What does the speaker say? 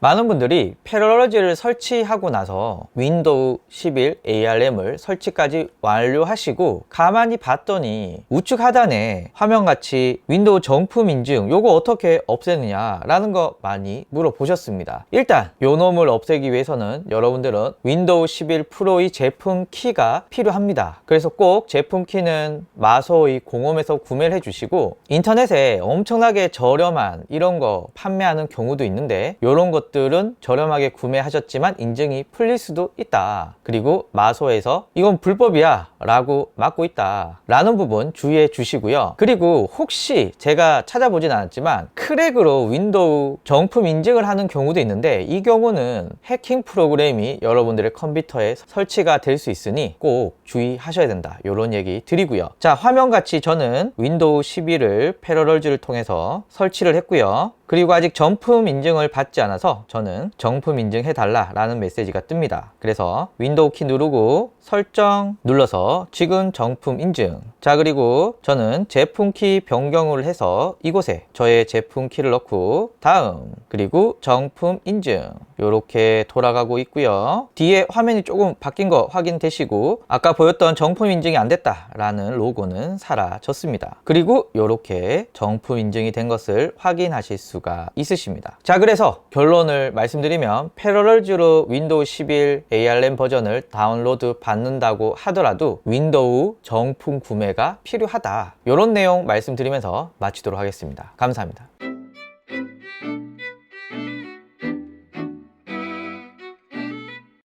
많은 분들이 패러러지를 설치하고 나서 윈도우 11 ARM을 설치까지 완료하시고 가만히 봤더니 우측 하단에 화면같이 윈도우 정품 인증 요거 어떻게 없애느냐 라는 거 많이 물어보셨습니다. 일단 요 놈을 없애기 위해서는 여러분들은 윈도우 11 프로의 제품 키가 필요합니다. 그래서 꼭 제품 키는 마소의 공홈에서 구매를 해주시고 인터넷에 엄청나게 저렴한 이런 거 판매하는 경우도 있는데 이런 것 들은 저렴하게 구매하셨지만 인증이 풀릴 수도 있다. 그리고 마소에서 이건 불법이야 라고 막고 있다 라는 부분 주의해 주시고요. 그리고 혹시 제가 찾아보진 않았지만 크랙으로 윈도우 정품 인증을 하는 경우도 있는데 이 경우는 해킹 프로그램이 여러분들의 컴퓨터에 설치가 될 수 있으니 꼭 주의하셔야 된다. 이런 얘기 드리고요. 자, 화면같이 저는 윈도우 11을 패러럴즈를 통해서 설치를 했고요. 그리고 아직 정품 인증을 받지 않아서 저는 정품 인증 해 달라 라는 메시지가 뜹니다. 그래서 윈도우 키 누르고 설정 눌러서 지금 정품 인증. 자, 그리고 저는 제품 키 변경을 해서 이곳에 저의 제품 키를 넣고 다음 그리고 정품 인증. 이렇게 돌아가고 있고요. 뒤에 화면이 조금 바뀐 거 확인되시고 아까 보였던 정품 인증이 안 됐다 라는 로고는 사라졌습니다. 그리고 이렇게 정품 인증이 된 것을 확인하실 수가 있으십니다. 자, 그래서 결론을 말씀드리면 패러럴즈로 윈도우 11 ARM 버전을 다운로드 받는다고 하더라도 윈도우 정품 구매가 필요하다. 이런 내용 말씀드리면서 마치도록 하겠습니다. 감사합니다.